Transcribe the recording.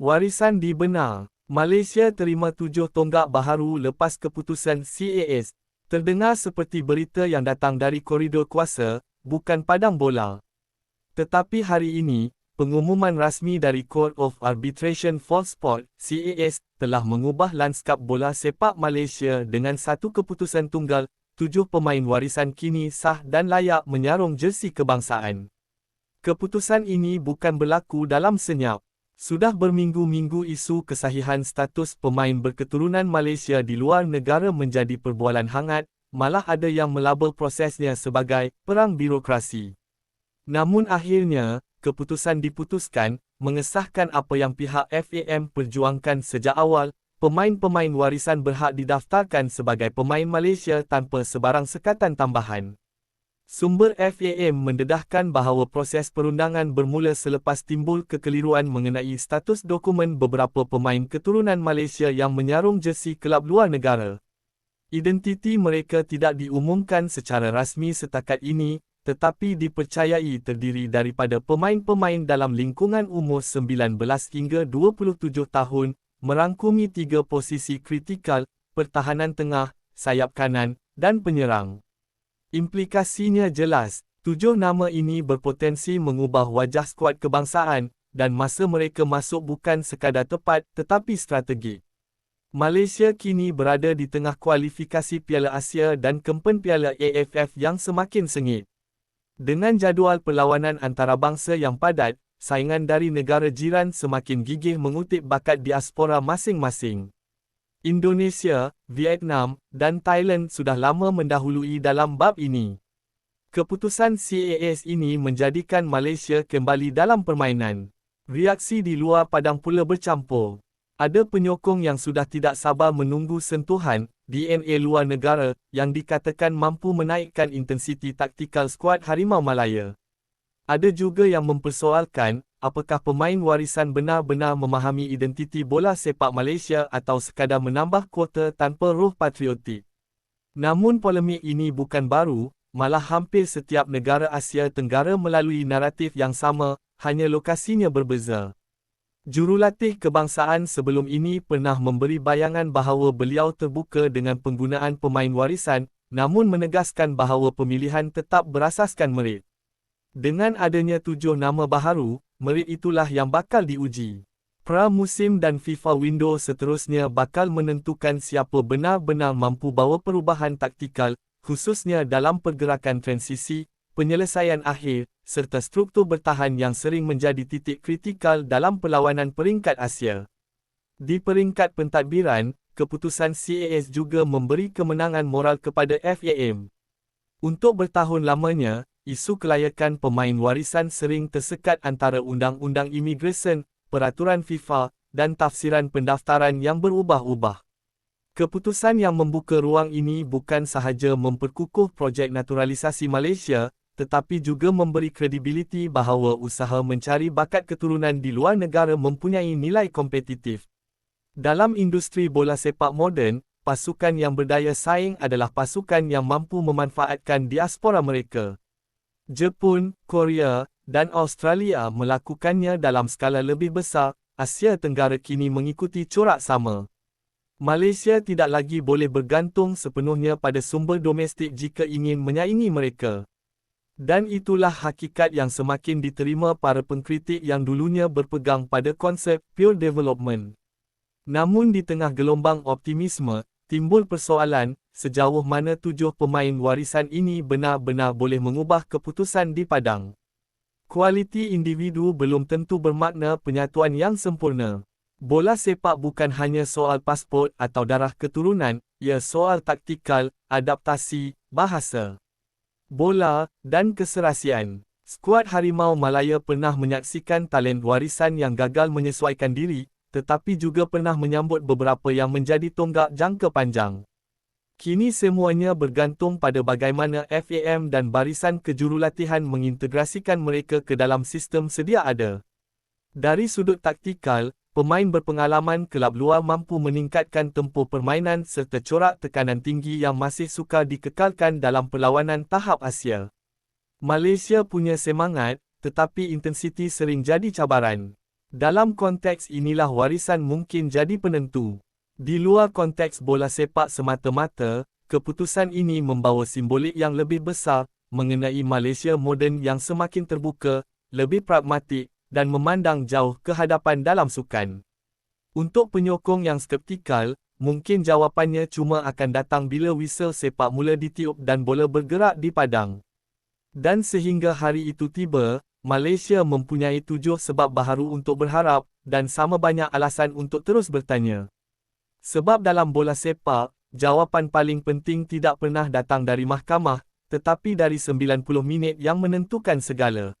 Warisan dibenar. Malaysia terima tujuh tonggak baharu lepas keputusan CAS. Terdengar seperti berita yang datang dari koridor kuasa, bukan padang bola. Tetapi hari ini, pengumuman rasmi dari Court of Arbitration for Sport, CAS, telah mengubah lanskap bola sepak Malaysia dengan satu keputusan tunggal, tujuh pemain warisan kini sah dan layak menyarung jersi kebangsaan. Keputusan ini bukan berlaku dalam senyap. Sudah berminggu-minggu isu kesahihan status pemain berketurunan Malaysia di luar negara menjadi perbualan hangat, malah ada yang melabel prosesnya sebagai perang birokrasi. Namun akhirnya, keputusan diputuskan, mengesahkan apa yang pihak FAM perjuangkan sejak awal, pemain-pemain warisan berhak didaftarkan sebagai pemain Malaysia tanpa sebarang sekatan tambahan. Sumber FAM mendedahkan bahawa proses perundangan bermula selepas timbul kekeliruan mengenai status dokumen beberapa pemain keturunan Malaysia yang menyarung jersi kelab luar negara. Identiti mereka tidak diumumkan secara rasmi setakat ini, tetapi dipercayai terdiri daripada pemain-pemain dalam lingkungan umur 19 hingga 27 tahun, merangkumi tiga posisi kritikal, pertahanan tengah, sayap kanan, dan penyerang. Implikasinya jelas, tujuh nama ini berpotensi mengubah wajah skuad kebangsaan dan masa mereka masuk bukan sekadar tepat tetapi strategik. Malaysia kini berada di tengah kualifikasi Piala Asia dan kempen Piala AFF yang semakin sengit. Dengan jadual perlawanan antarabangsa yang padat, saingan dari negara jiran semakin gigih mengutip bakat diaspora masing-masing. Indonesia, Vietnam, dan Thailand sudah lama mendahului dalam bab ini. Keputusan CAS ini menjadikan Malaysia kembali dalam permainan. Reaksi di luar padang pula bercampur. Ada penyokong yang sudah tidak sabar menunggu sentuhan DNA luar negara yang dikatakan mampu menaikkan intensiti taktikal skuad Harimau Malaya. Ada juga yang mempersoalkan apakah pemain warisan benar-benar memahami identiti bola sepak Malaysia atau sekadar menambah kuota tanpa roh patriotik. Namun polemik ini bukan baru, malah hampir setiap negara Asia Tenggara melalui naratif yang sama, hanya lokasinya berbeza. Jurulatih kebangsaan sebelum ini pernah memberi bayangan bahawa beliau terbuka dengan penggunaan pemain warisan, namun menegaskan bahawa pemilihan tetap berasaskan merit. Dengan adanya tujuh nama baharu, merit itulah yang bakal diuji. Pra-musim dan FIFA window seterusnya bakal menentukan siapa benar-benar mampu bawa perubahan taktikal, khususnya dalam pergerakan transisi, penyelesaian akhir, serta struktur bertahan yang sering menjadi titik kritikal dalam perlawanan peringkat Asia. Di peringkat pentadbiran, keputusan CAS juga memberi kemenangan moral kepada FAM. Untuk bertahun lamanya, isu kelayakan pemain warisan sering tersekat antara undang-undang imigresen, peraturan FIFA, dan tafsiran pendaftaran yang berubah-ubah. Keputusan yang membuka ruang ini bukan sahaja memperkukuh projek naturalisasi Malaysia, tetapi juga memberi kredibiliti bahawa usaha mencari bakat keturunan di luar negara mempunyai nilai kompetitif. Dalam industri bola sepak moden, pasukan yang berdaya saing adalah pasukan yang mampu memanfaatkan diaspora mereka. Jepun, Korea, dan Australia melakukannya dalam skala lebih besar, Asia Tenggara kini mengikuti corak sama. Malaysia tidak lagi boleh bergantung sepenuhnya pada sumber domestik jika ingin menyaingi mereka. Dan itulah hakikat yang semakin diterima para pengkritik yang dulunya berpegang pada konsep pure development. Namun di tengah gelombang optimisme, timbul persoalan, sejauh mana tujuh pemain warisan ini benar-benar boleh mengubah keputusan di padang. Kualiti individu belum tentu bermakna penyatuan yang sempurna. Bola sepak bukan hanya soal pasport atau darah keturunan, ia soal taktikal, adaptasi, bahasa, bola, dan keserasian. Skuad Harimau Malaya pernah menyaksikan talent warisan yang gagal menyesuaikan diri, tetapi juga pernah menyambut beberapa yang menjadi tonggak jangka panjang. Kini semuanya bergantung pada bagaimana FAM dan barisan kejurulatihan mengintegrasikan mereka ke dalam sistem sedia ada. Dari sudut taktikal, pemain berpengalaman kelab luar mampu meningkatkan tempoh permainan serta corak tekanan tinggi yang masih sukar dikekalkan dalam perlawanan tahap Asia. Malaysia punya semangat, tetapi intensiti sering jadi cabaran. Dalam konteks inilah warisan mungkin jadi penentu. Di luar konteks bola sepak semata-mata, keputusan ini membawa simbolik yang lebih besar mengenai Malaysia moden yang semakin terbuka, lebih pragmatik dan memandang jauh ke hadapan dalam sukan. Untuk penyokong yang skeptikal, mungkin jawapannya cuma akan datang bila whistle sepak mula ditiup dan bola bergerak di padang. Dan sehingga hari itu tiba, Malaysia mempunyai tujuh sebab baharu untuk berharap, dan sama banyak alasan untuk terus bertanya. Sebab dalam bola sepak, jawapan paling penting tidak pernah datang dari mahkamah, tetapi dari 90 minit yang menentukan segala.